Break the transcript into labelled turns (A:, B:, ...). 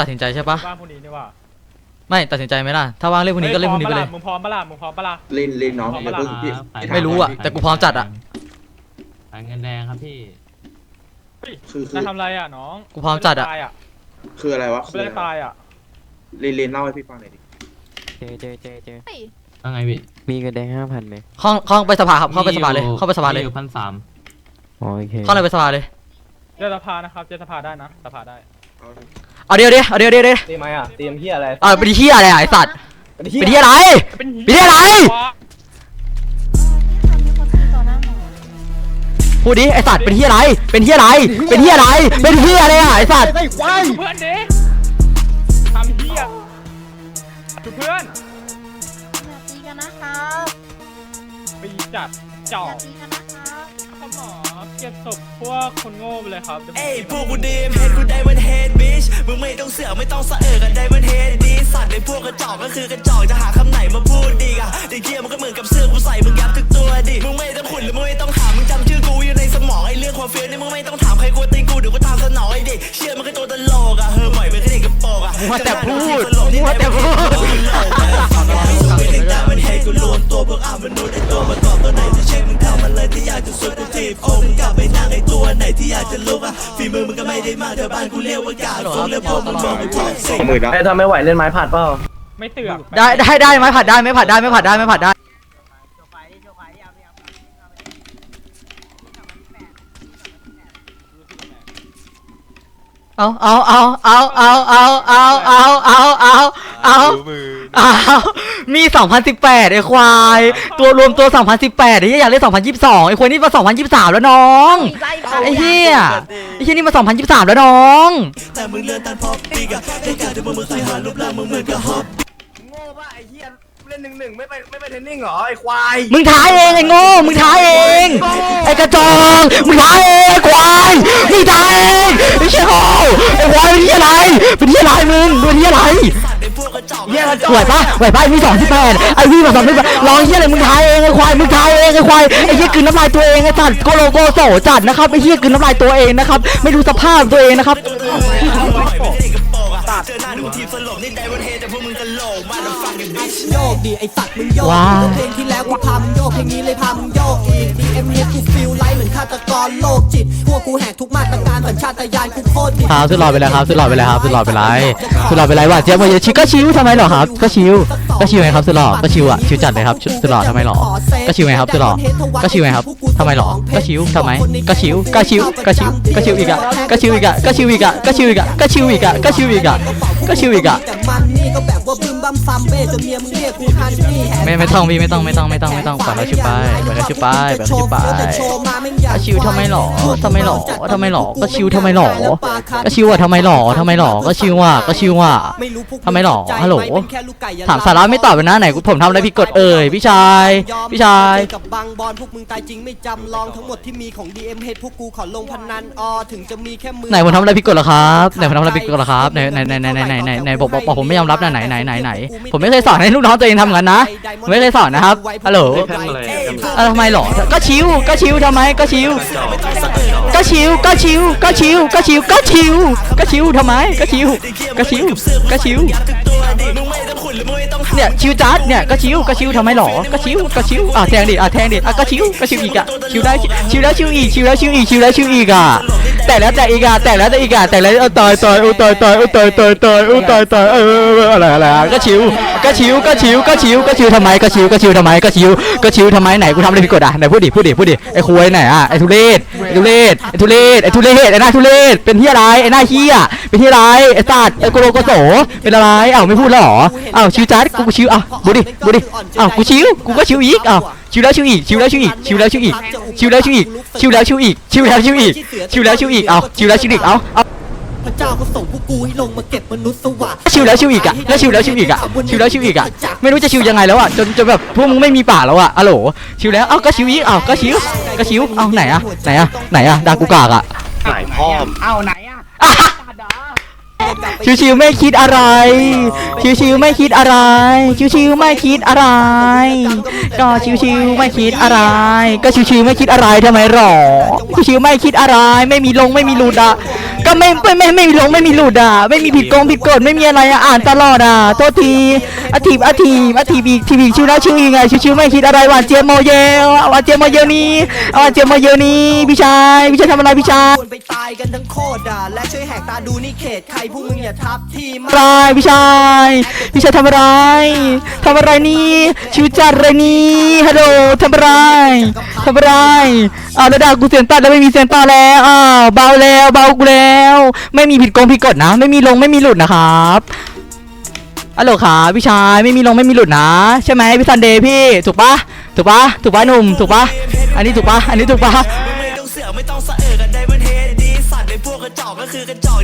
A: ตัดสินใจใช่ปะ
B: บ้านพวกนี้นี่ว่า
A: ไม่ตัดสินใจไหมล่ะถ้าว่างเล่นพรุ่งนี้ก็เล่นพรุ่งนี้ไปเลย
B: มึงพร้อมปะล่ะมึงพร้อมปะล่ะ
C: เล่นเล่นน้อง
B: ขอ
C: อย่า
B: มา
C: เพิ่งพี่
D: ครับ
A: ไม่รู้อะแต่กูพร้อมจัดอะ
D: ขายเงินแดงครับพี่
B: เฮ้ย
C: คือคื
B: นา
C: อย
B: ทำอะไรอะน้อง
A: กูพร้อมจัดอะ
B: ตายอะ
C: คืออะไรวะ
B: ไม่ได้ตายอะ
C: เล่นเล่นเล่าให้พี่ฟังหน่อยดิ
E: เจเจเจเจ
D: ว่าไงพี่
E: มีเงินแดงห้าพันไหม
A: ห้องห้องไปสภาครับเข้าไปสภาเลยเข้าไปสภาเลย
D: มีอยู่พันสาม
E: อ๋อโอเค
A: เข้าเลยไปสภาเลย
B: เจษภานะครับเจษภาได้นะสภาได้
C: เอา
A: เอาเดี๋ยวเดี๋ยวเอาเดี๋ยวเดี๋ยวเดี๋ยว
F: ตีไหมอะเตรียมเฮียอะไร
A: เอาเป็นที่อะไรอะไอสัตว์
F: เป็น
A: เป็นที่อะไร
B: เป็น
A: เป็นที่อะไร พูดดิไอสัตว์เป็นที่อะไร เป็นที่อะไร เป็นที่อะไร เป็นที่อะไรอะไอสัตว์
B: เพื่อนดิทำเฮียทุกเพื่อน
G: อย่าตีกันนะครับ
B: ไปจัด
G: อ
B: จ่อย่า
G: ตีกัน
B: ก็บศพพวกคนโง่ไปเลยครับดี๋ยวผม
H: เอ้ยพวกกูดีมเฮดกูไดมันเฮดบิชมึงไม่ต้องเสือกไม่ต้องสะเออกันไดมันเฮดดีสัตว์ในพวกกระจอกก็คือกระจอกจะหาคำไหนมาพูดดีอะเด็กเกียมันก็เหมือนกับเสื้อกูใส่มึงยับทุกตัวดิมึงไม่ต้องขุนหรือมึงไม่ต้องถามมึงจำชื่อกูอยู่ในสมองไอ้เรื่องความเฟี้ยวนี่มึงไม่ต้องถามใครกูตีกูเดี๋ยวกูตามสนองไอ้เด็กเชื่อมันก็ตัวตลกอะเฮอหมอยมันก็เด็กกระโปรงอะ
A: มัวแต่พูดมัวแต่พูด
H: มันเฮด กูรวมตัวพวกอามนุษย์ไอ้ตัวประกอบตัวไหนจะเช็คมึงทำอะไรที่อยากจะสุดกูทีบโอ้มึงกลับไปนั่งไอ้ตัวไหนที่อยากจะลุกอะฝีมือมึงก็ไม่ได้มากเท่บ้านกูเรียกว่ากาฟงแล้วพวกมึงมองกูท็อกซิก
C: เอามือแล้ว
F: ไอ้ทำไม่ไหวเล่นไม้ผัดเปล่า
B: ไม่เตือก
A: ได้ได้ได้ไหมผัดได้ไหมผัดได้ไหมผัดได้ไหมผัดได้เอาเอาเอาเอาเอาเอาเอาเอาเอาเอา อาเอามี 2018 ไอ้ควาย ตัวรวมตัว 2018ไอ้เหี้ยอยากเล่น2022 ไอ้ควายนี่มา 2023 แล้วน้อง ไอ้เหี้ยไอ้เหี้ยนี่มา 2023 แล้วน้อง
H: แต่มึงเลื่อนตันพอปีกอะในการที่มึงมึงเคยหารูปร่างมึงเหมือนกับฮอป
F: โง่ป่ะไอ้เฮียเล่นหนึ่งหนึ่งไม่ไปไม่ไปเทรนนิ่งเหรอไอ้ควาย
A: มึงท้าเองไอ้โง่ มึงท้าเอง ไอ้กระจอกมึงท้าเองไอ้ควาย มึงท้าเองไม่ใช่โง่ไอ้ควายเป็นที่อะไร เป็นที่อะไรมึงเป็นที่อะไร
H: ในพวกกระจอก
F: เฮียมัน
A: ไหวปะไหวปะไอ้มีสองสิบแปดไอ้พี่มาสองสิบแปดร้องเฮียอะไรมึงท้าเองไอ้ควายมึงท้าเองไอ้ควายไอ้เฮียกลืนน้ำลายตัวเองไอ้สัตว์โกโลโกโสจัดนะครับไอ้เฮียกลืนน้ำลายตัวเองนะครับไม่ดูสภาพตัวเองนะครับ
H: เจอหน้าดูทีมสลบนี่ไดวันเฮแต่พวกมึงกะโหลกมาแล้วฟังกันบิช
I: โยกดิไอสัตว์มึงโยก
A: ว้าว
I: เพลงที่แล้วกูพามึงโยกเพลงนี้เลยพามึงโยกอีก DM เฮดกูฟิลไลท์เหมือนฆาตกรโลกจิตพวกกูแหกทุกมาตรการสัญชาตญาณกูโคตรดิบ
A: ครับสุดหล่อไปเลยครับสุดหล่อไปเลยครับสุดหล่อไปเลยสุดหล่อไปเลยว่าเจ๊มาเยอะชิก็ชิวทำไมหรอครับก็ชิว ก็ชิวไงครับสุดหล่อก็ชิวอะชิวจัดเลยครับสุดหล่อทำไมหรอก็ชิวไงครับสุดหล่อก็ชิวไงครับทำไมหรอก็ชิวทำไมก็ชิวก็ชิวก็ชิวก็ชิวอีกอะก็ชิวอีกอะก็ชิวอีกอะก็ชิวอีกอะก็ชิวอีกอะก็ชิวอีกอะก็ชิวอีกอะ
I: แต่มันนี่ก็แบัมซัมเบจนเมียมึงเรียกกูฮันนี่แห
A: ไม่ไม่ต้องพี่ไม่ต้องไม่ต้องไม่ต้องไม่ต้องปล่อยเขาชิบไปปล่อยเขาชิบไปปล่อยเขาชิบไปก็ชิวทำไมหล่อทำไมหล่อทำไมหรอก็ชิวทำไมหรอก็ชิวอะทำไมหรอทำไมหรอก็ชิวอะก็ชิวอะทำไมหรอฮัลโหลถามสาระไม่ตอบไปนะไหนผมทำอะไรพี่กดเอ่ยพี่ชายพี่ชาย
I: กับบางบอลพวกมึงตายจริงไม่จำลองทั้งหมดที่มีของ DM เฮดพวกกูขอลงพนันอถึงจะมีแค่มือ
A: ไหนผมทำอะไรพี่กดเหรอครับไหนผมทำอะไรพี่กดเหรอครับไหนไหนไหนไหนไหนไหนบอกบอกผมไม่ยอมรับนะไหนไหนไหนไหนผมไม่เคยสอนให้ลูกน้องตัวเองทำงั้นนะผมไม่เคยสอนนะครับฮัลโหลเออทำไมหรอก็ชิวก็ชิวทำไมก็ชิวก็ชิวก็ชิวก็ชิวก็ชิวก็ชิวก็ชิวทำไมก็ชิวก็ชิวก็ชิว
H: มึงไม่ต้องขุนหรือมึงไม่ต้องหา
A: เนี่ยชิวจัดเนี่ยก็ชิวก็ชิวทำไมหรอก็ชิวก็ชิวอะแทงดิอะแทงดิอะก็ชิวก็ชิวอีกอะชิวได้ชิวแล้วชิวอีกชิวแล้วชิวอีกชิวแล้วชิวอีกอะ แต่แล้วแต่อีกอะแต่แล้วแต่อีกอะแต่แล้วเอาต่อยต่อยเอาต่อยต่อยเอาต่อยต่อยต่อยเอาต่อยต่อยเอออะไรอะไรอะก็ชิวก็ชิวก็ชิวก็ชิวก็ชิวทำไมก็ชิวก็ชิวทำไมก็ชิวก็ชิวทำไมไหนกูทำอะไรผิดกฎอะไหนพูดดิพูดดิพูดดิไอ้คุยไหนอะไอ้ทุเรศไอ้ทุเรศไอ้ทุเรศไอ้ทุเรศไอ้หน้าทุเรศเป็นที่อะไรไอ้หน้าเหี้ยเป็นที่อะไรไอ้สัตว์ไอ้โกโลโกโสเป็นอะไรอ้าวไม่พูดแล้วหรออ้าวชิวจัดกูชิวอะบูดิบูดิอ้าวกูชิวกูก็ชิวอีกอ้าว ชิวแล้วชิวอีกชิวแล้วชิวอีกชิวแล้วชิวอีกชิวแล้วชิวอีกชิวแล้วชิวอีกชิวแล้วชิวอีกชิวแล้วชิวอีกอ้าวชิวแล้วชิวอีกเอ้าเอา
I: พระเจ้าก็ส่งพวกกูให้ลงมาเก็บมนุษย์สวะ
A: ชิวแล้วชิวอีกอะแล้วชิวแล้วชิวอีกอะชิวแล้วชิวอีกอะไม่รู้จะชิวยังไงแล้วอะจนจนแบบพวกมึงไม่มีปากแล้วอะอะโหลชิวแล้วเอ้าก็ชิวอีกเอ้าก็ชิวก็ชิวเอ้าไหนอะไหนอะไหนอะดากูกากอะ
F: ไหนพ่อ
A: อะ ชิวๆไม่คิดอะไร ชิวๆไม่คิดอะไร ชิวๆไม่คิดอะไร ก็ชิวๆไม่คิดอะไร ก็ชิวๆไม่คิดอะไรทำไมหรอ ชิวๆไม่คิดอะไร ไม่มีลงไม่มีหลุดอะ ก็ไม่ไม่ไม่ไม่มีลงไม่มีหลุดอะ ไม่มีผิดกงผิดกฎไม่มีอะไรอะอ่านตลอดอะ โทษทีอาทีบอาทีบอาทีบีทีบีชิวแล้วชิวอีกไงชิวๆไม่คิดอะไรหวานเจี๊ยบโมเยลหวานเจี๊ยบโมเยลนี้หวานเจี๊ยบโมเยลนี้พี่ชายพี่ชายทำอะไรพี่ชาย
I: ควรไปตายกันทั้งโคตรอะและช่วยแหกตาดูนี่เขตใครพวกมึงอย่าทับที่มา
A: อะไรพี่ชายพี่ชายทำอะไรทำอะไรนี่ชิวจัดเลยนี่ฮัลโหลทำอะไรทำอะไรอ้าวแล้วด่ากูเสียงตัดแล้วไม่มีเสียงต่อแล้วอ้าวเบาแล้วเบากูแล้ว ไม่มีผิดกงผิดกฎนะ ไม่มีลงไม่มีหลุดนะครับฮัลโหลครับพี่ชายไม่มีลงไม่มีหลุดนะใช่ไหมพี่ซันเดย์พี่ถูกปะถูกปะถูกปะหนุ่มถูกปะอันนี้ถูกปะอันนี้ถูกปะ
H: มึงไม่ต้องเสือกไม่ต้องสะเออกันได้มันเฮดดีสัตว์ในพวกกระจอกก็คือกระจอกจะหา